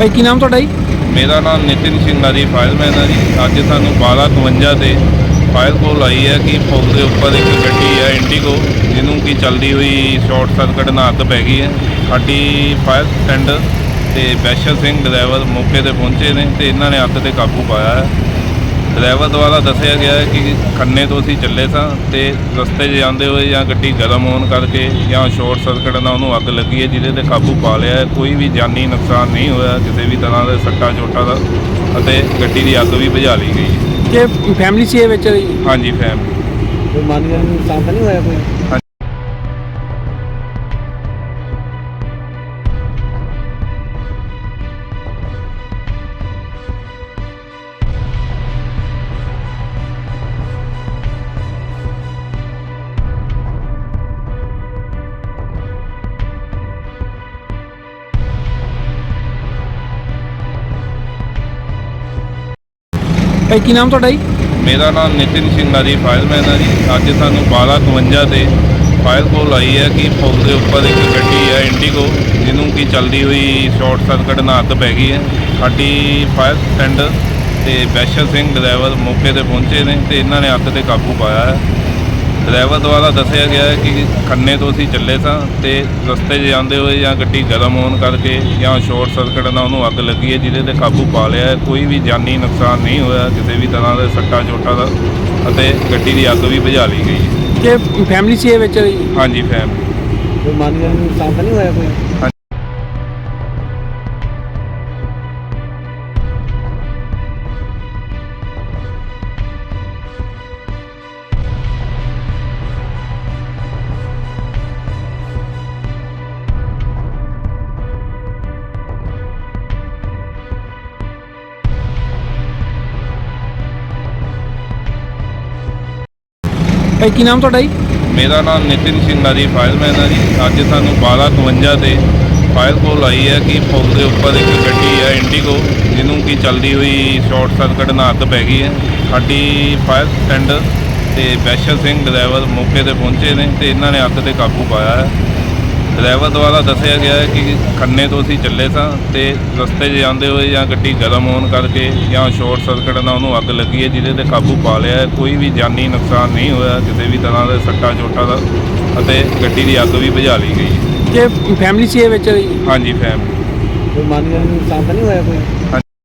ਭਾਈ, ਕੀ ਨਾਮ ਤੁਹਾਡਾ ਜੀ? ਮੇਰਾ ਨਾਮ ਨਿਤਿਨ ਸਿੰਘ ਜੀ ਫਾਇਰਮੈਨ ਆ ਜੀ। ਅੱਜ ਸਾਨੂੰ 1252 ਤੇ ਫਾਇਰ ਕੋਲ ਆਈ ਹੈ ਕਿ ਪੁਲ ਦੇ ਉੱਪਰ ਇੱਕ ਗੱਡੀ ਹੈ, ਇੰਡੀਗੋ, ਜਿਹਨੂੰ ਕਿ ਚੱਲਦੀ ਹੋਈ ਸ਼ਾਰਟ ਸਰਕਟ ਨਾਲ ਅੱਗ ਪੈ ਗਈ ਹੈ। ਸਾਡੀ ਫਾਇਰ ਟੈਂਡਰ ਤੇ ਬੈਸ਼ਰ ਸਿੰਘ ਡਰਾਈਵਰ ਮੌਕੇ ਤੇ ਪਹੁੰਚੇ ਨੇ ਤੇ ਇਹਨਾਂ ਨੇ ਅੱਗ ਤੇ ਕਾਬੂ ਪਾਇਆ ਹੈ। ਡਰਾਈਵਰ ਦੁਆਰਾ ਦੱਸਿਆ ਗਿਆ ਹੈ ਕਿ ਖੰਨੇ ਤੋਂ ਅਸੀਂ ਚੱਲੇ ਸਾਂ ਤੇ ਰਸਤੇ 'ਚ ਜਾਂਦੇ ਹੋਏ ਜਾਂ ਗੱਡੀ ਗਰਮ ਹੋਣ ਕਰਕੇ ਜਾਂ ਸ਼ਾਰਟ ਸਰਕਟ ਨਾਲ ਉਹਨੂੰ ਅੱਗ ਲੱਗੀ ਹੈ ਜਿਹਦੇ ਤੇ ਕਾਬੂ ਪਾ ਲਿਆ ਹੈ। ਕੋਈ ਵੀ ਜਾਨੀ ਨੁਕਸਾਨ ਨਹੀਂ ਹੋਇਆ ਕਿਸੇ ਵੀ ਤਰ੍ਹਾਂ ਦੇ ਸੱਟਾਂ ਚੋਟਾਂ ਦਾ ਅਤੇ ਗੱਡੀ ਦੀ ਅੱਗ ਵੀ ਬੁਝਾ ਲਈ ਗਈ ਹੈ। ਕਿ ਫੈਮਿਲੀ ਸੀ ਇਹ ਵਿੱਚ? ਹਾਂਜੀ ਫੈਮਿਲੀ ਕੋਈ ਮਾਨੀ ਜਾਨੀ ਨੁਕਸਾਨ ਤਾਂ ਨਹੀਂ ਹੋਇਆ ਕੋਈ? ਭਾਈ, ਕੀ ਨਾਮ ਤੁਹਾਡਾ ਜੀ? ਮੇਰਾ ਨਾਮ ਨਿਤਿਨ ਸਿੰਘ ਜੀ ਫਾਇਰਮੈਨ ਆ ਜੀ। ਅੱਜ ਸਾਨੂੰ 1252 ਤੇ ਫਾਇਰ ਕੋਲ ਆਈ ਹੈ ਕਿ ਪੁਲ ਦੇ ਉੱਪਰ ਇੱਕ ਗੱਡੀ ਹੈ ਇੰਡੀਗੋ ਜਿਹਨੂੰ ਕਿ ਚੱਲਦੀ ਹੋਈ ਸ਼ਾਰਟ ਸਰਕਟ ਨਾਲ ਅੱਗ ਪੈ ਗਈ ਹੈ। ਸਾਡੀ ਫਾਇਰ ਸਟੈਂਡਰ ਤੇ ਬੈਸ਼ਰ ਸਿੰਘ ਡਰਾਈਵਰ ਮੌਕੇ ਤੇ ਪਹੁੰਚੇ ਨੇ ਤੇ ਇਹਨਾਂ ਨੇ ਅੱਗ ਤੇ ਕਾਬੂ ਪਾਇਆ ਹੈ। ਡਰਾਈਵਰ ਦੁਆਰਾ ਦੱਸਿਆ ਗਿਆ ਹੈ ਕਿ ਖੰਨੇ ਤੋਂ ਅਸੀਂ ਚੱਲੇ ਸਾਂ ਤੇ ਰਸਤੇ 'ਚ ਜਾਂਦੇ ਹੋਏ ਜਾਂ ਗੱਡੀ ਗਰਮ ਹੋਣ ਕਰਕੇ ਜਾਂ ਸ਼ਾਰਟ ਸਰਕਟ ਨਾਲ ਉਹਨੂੰ ਅੱਗ ਲੱਗੀ ਹੈ ਜਿਹਦੇ ਤੇ ਕਾਬੂ ਪਾ ਲਿਆ ਹੈ। ਕੋਈ ਵੀ ਜਾਨੀ ਨੁਕਸਾਨ ਨਹੀਂ ਹੋਇਆ ਕਿਸੇ ਵੀ ਤਰ੍ਹਾਂ ਦੇ ਸੱਟਾਂ ਚੋਟਾਂ ਦਾ ਅਤੇ ਗੱਡੀ ਦੀ ਅੱਗ ਵੀ ਬੁਝਾ ਲਈ ਗਈ। ਹੈ ਕਿ ਫੈਮਿਲੀ ਸੀ ਇਹ ਵਿੱਚ? ਹਾਂਜੀ ਫੈਮਿਲੀ। ਕੋਈ ਮਾਨੀ ਨੁਕਸਾਨ ਤਾਂ ਨਹੀਂ ਹੋਇਆ ਕੋਈ? ਭਾਈ, ਕੀ ਨਾਮ ਤੁਹਾਡਾ ਜੀ? ਮੇਰਾ ਨਾਮ ਨਿਤਿਨ ਸਿੰਘ ਜੀ ਫਾਇਰਮੈਨ ਆ ਜੀ। ਅੱਜ ਸਾਨੂੰ 1252 ਤੇ ਫਾਇਰ ਕੋਲ ਆਈ ਹੈ ਕਿ ਪੁਲ ਦੇ ਉੱਪਰ ਇੱਕ ਗੱਡੀ ਹੈ ਇੰਡੀਗੋ ਜਿਹਨੂੰ ਕਿ ਚੱਲਦੀ ਹੋਈ ਸ਼ਾਰਟ ਸਰਕਟ ਨਾਲ ਅੱਗ ਪੈ ਗਈ ਹੈ। ਸਾਡੀ ਫਾਇਰ ਸਟੈਂਡਰ ਤੇ ਬੈਸ਼ਰ ਸਿੰਘ ਡਰਾਈਵਰ ਮੌਕੇ ਤੇ ਪਹੁੰਚੇ ਨੇ ਤੇ ਇਹਨਾਂ ਨੇ ਅੱਗ ਤੇ ਕਾਬੂ ਪਾਇਆ ਹੈ। ਡਰਾਈਵਰ ਦੁਆਰਾ ਦੱਸਿਆ ਗਿਆ ਹੈ ਕਿ ਖੰਨੇ ਤੋਂ ਅਸੀਂ ਚੱਲੇ ਸਾਂ ਤੇ ਰਸਤੇ 'ਚ ਜਾਂਦੇ ਹੋਏ ਜਾਂ ਗੱਡੀ ਗਰਮ ਹੋਣ ਕਰਕੇ ਜਾਂ ਸ਼ਾਰਟ ਸਰਕਟ ਨਾਲ ਉਹਨੂੰ ਅੱਗ ਲੱਗੀ ਹੈ ਜਿਹਦੇ ਤੇ ਕਾਬੂ ਪਾ ਲਿਆ ਹੈ। ਕੋਈ ਵੀ ਜਾਨੀ ਨੁਕਸਾਨ ਨਹੀਂ ਹੋਇਆ ਕਿਸੇ ਵੀ ਤਰ੍ਹਾਂ ਦੇ ਸੱਟਾਂ ਚੋਟਾਂ ਦਾ ਅਤੇ ਗੱਡੀ ਦੀ ਅੱਗ ਵੀ ਬੁਝਾ ਲਈ ਗਈ। ਹੈ ਕਿ ਫੈਮਿਲੀ ਸੀ ਇਹ ਵਿੱਚ? ਹਾਂਜੀ ਫੈਮਿਲੀ ਕੋਈ ਮਾਨੀ ਜਾਨੀ ਨੁਕਸਾਨ ਤਾਂ ਨਹੀਂ ਹੋਇਆ ਕੋਈ?